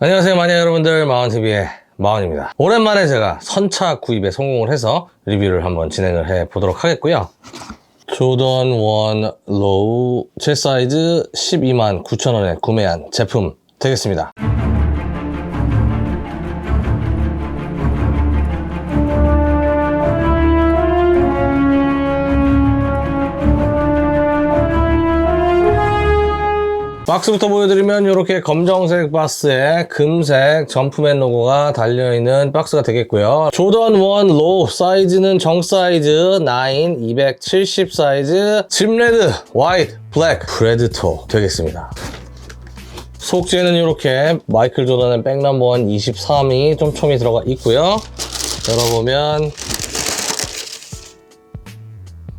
안녕하세요 마니아 여러분들. 마원TV의 마원입니다. 오랜만에 제가 선차 구입에 성공을 해서 리뷰를 한번 진행을 해 보도록 하겠고요. 조던 1 로우 제 사이즈 12만 9천원에 구매한 제품 되겠습니다 박스부터 보여드리면 이렇게 검정색 박스에 금색 점프맨 로고가 달려있는 박스가 되겠고요. 조던 1 로우 사이즈는 정 사이즈 9 270 사이즈 짐레드 화이트 블랙 프레드토 되겠습니다. 속재는 이렇게 마이클 조던의 백넘버 23이 좀 촘히 들어가 있고요. 열어보면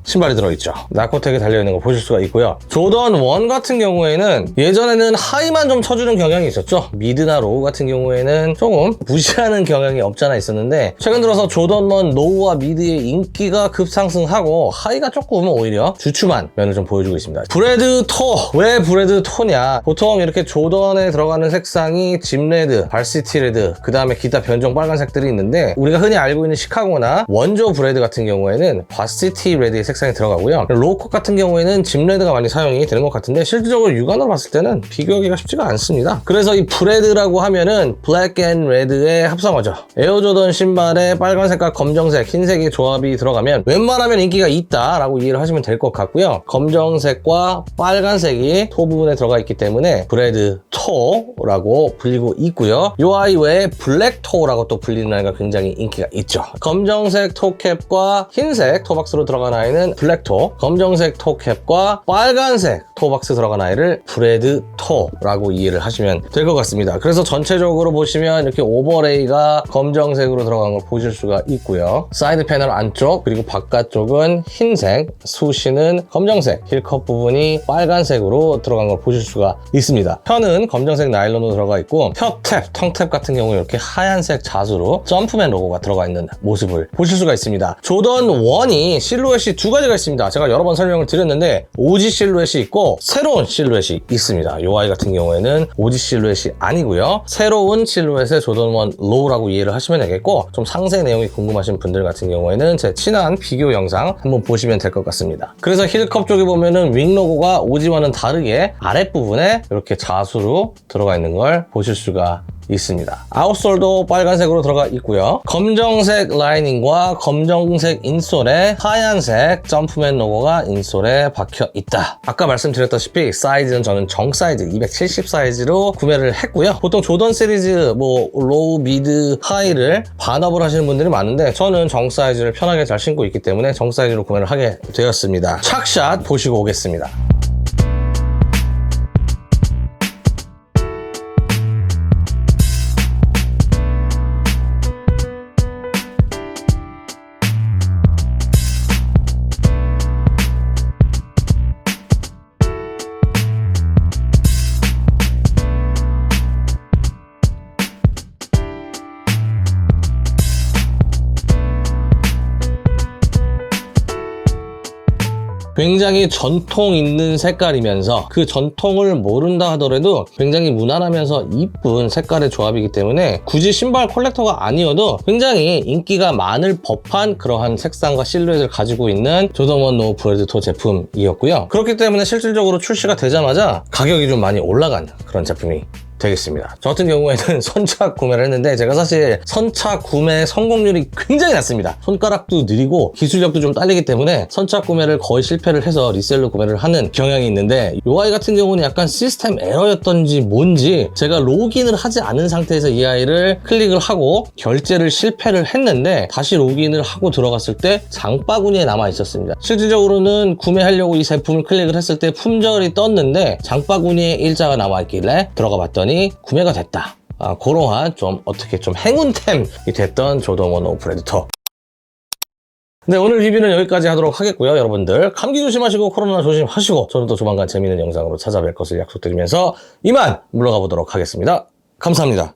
신발이 들어있죠. 나코텍에 달려있는 거 보실 수가 있고요. 조던 1 같은 경우에는 예전에는 하이만 좀 쳐주는 경향이 있었죠. 미드나 로우 같은 경우에는 조금 무시하는 경향이 없잖아 있었는데 최근 들어서 조던 1 로우와 미드의 인기가 급상승하고 하이가 조금 오히려 주춤한 면을 좀 보여주고 있습니다. 브레드 토! 왜 브레드 토냐? 보통 이렇게 조던에 들어가는 색상이 짐레드, 발시티 레드, 그 다음에 기타 변종 빨간색들이 있는데 우리가 흔히 알고 있는 시카고나 원조 브레드 같은 경우에는 바시티 레드의 색 상이 들어가고요. 로우컷 같은 경우에는 짐레드가 많이 사용이 되는 것 같은데 실질적으로 육안으로 봤을 때는 비교하기가 쉽지가 않습니다. 그래서 이 브레드라고 하면은 블랙 앤 레드의 합성어죠. 에어조던 신발에 빨간색과 검정색, 흰색의 조합이 들어가면 웬만하면 인기가 있다라고 이해를 하시면 될 것 같고요. 검정색과 빨간색이 토 부분에 들어가 있기 때문에 브레드 토라고 불리고 있고요. 요 아이 외에 블랙 토라고 또 불리는 아이가 굉장히 인기가 있죠. 검정색 토캡과 흰색 토박스로 들어간 아이는 블랙토, 검정색 토캡과 빨간색 토박스 들어간 아이를 브레드 토라고 이해를 하시면 될 것 같습니다. 그래서 전체적으로 보시면 이렇게 오버레이가 검정색으로 들어간 걸 보실 수가 있고요. 사이드 패널 안쪽 그리고 바깥쪽은 흰색, 수시는 검정색, 힐컵 부분이 빨간색으로 들어간 걸 보실 수가 있습니다. 편은 검정색 나일론으로 들어가 있고 혀탭, 텅탭 같은 경우 이렇게 하얀색 자수로 점프맨 로고가 들어가 있는 모습을 보실 수가 있습니다. 조던 1이 실루엣이 두 가지가 있습니다. 제가 여러 번 설명을 드렸는데 오지 실루엣이 있고 새로운 실루엣이 있습니다. 이 아이 같은 경우에는 오지 실루엣이 아니고요. 새로운 실루엣의 조던 1 로우라고 이해를 하시면 되겠고 좀 상세 내용이 궁금하신 분들 같은 경우에는 제 친한 비교 영상 한번 보시면 될 것 같습니다. 그래서 힐컵 쪽에 보면은 윙 로고가 오지와는 다르게 아랫부분에 이렇게 자수로 들어가 있는 걸 보실 수가 있습니다. 아웃솔도 빨간색으로 들어가 있고요. 검정색 라이닝과 검정색 인솔에 하얀색 점프맨 로고가 인솔에 박혀 있다. 아까 말씀드렸다시피 사이즈는 저는 정 사이즈 270 사이즈로 구매를 했고요. 보통 조던 시리즈 뭐 로우, 미드, 하이를 반업을 하시는 분들이 많은데 저는 정 사이즈를 편하게 잘 신고 있기 때문에 정 사이즈로 구매를 하게 되었습니다. 착샷 보시고 오겠습니다. 굉장히 전통 있는 색깔이면서 그 전통을 모른다 하더라도 굉장히 무난하면서 이쁜 색깔의 조합이기 때문에 굳이 신발 콜렉터가 아니어도 굉장히 인기가 많을 법한 그러한 색상과 실루엣을 가지고 있는 조던원 노 브레드토 제품이었고요. 그렇기 때문에 실질적으로 출시가 되자마자 가격이 좀 많이 올라간 그런 제품이 되겠습니다. 저 같은 경우에는 선착 구매를 했는데 제가 사실 선착 구매 성공률이 굉장히 낮습니다. 손가락도 느리고 기술력도 좀 딸리기 때문에 선착 구매를 거의 실패를 해서 리셀로 구매를 하는 경향이 있는데 이 아이 같은 경우는 약간 시스템 에러였던지 뭔지 제가 로그인을 하지 않은 상태에서 이 아이를 클릭을 하고 결제를 실패를 했는데 다시 로그인을 하고 들어갔을 때 장바구니에 남아 있었습니다. 실질적으로는 구매하려고 이 제품을 클릭을 했을 때 품절이 떴는데 장바구니에 일자가 남아 있길래 들어가 봤더니 구매가 됐다. 아, 그러한 좀 어떻게 좀 행운템이 됐던 조던원 오프레디터. 네, 오늘 리뷰는 여기까지 하도록 하겠고요. 여러분들 감기 조심하시고 코로나 조심하시고 저는 또 조만간 재미있는 영상으로 찾아뵐 것을 약속드리면서 이만 물러가 보도록 하겠습니다. 감사합니다.